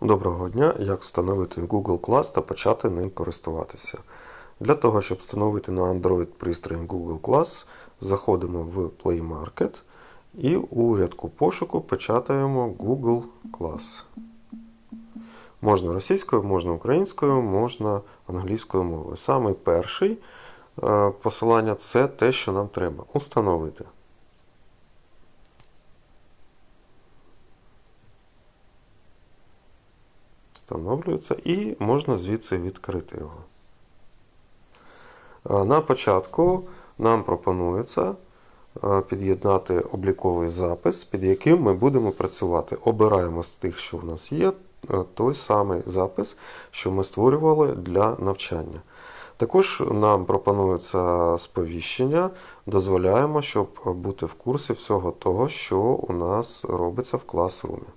Доброго дня! Як встановити Google Class та почати ним користуватися. Для того, щоб встановити на Android пристрій Google Class, заходимо в Play Market і у рядку пошуку печатаємо Google Class. Можна російською, можна українською, можна англійською мовою. Саме перший е, посилання це те, що нам треба установити. Встановлюється і можна звідси відкрити його. Е, На початку нам пропонується е, під'єднати обліковий запис, під яким ми будемо працювати. Обираємо з тих, що в нас є, е, той самий запис, що ми створювали для навчання. Також нам пропонується сповіщення, дозволяємо, щоб бути в курсі всього того, що у нас робиться в класрумі.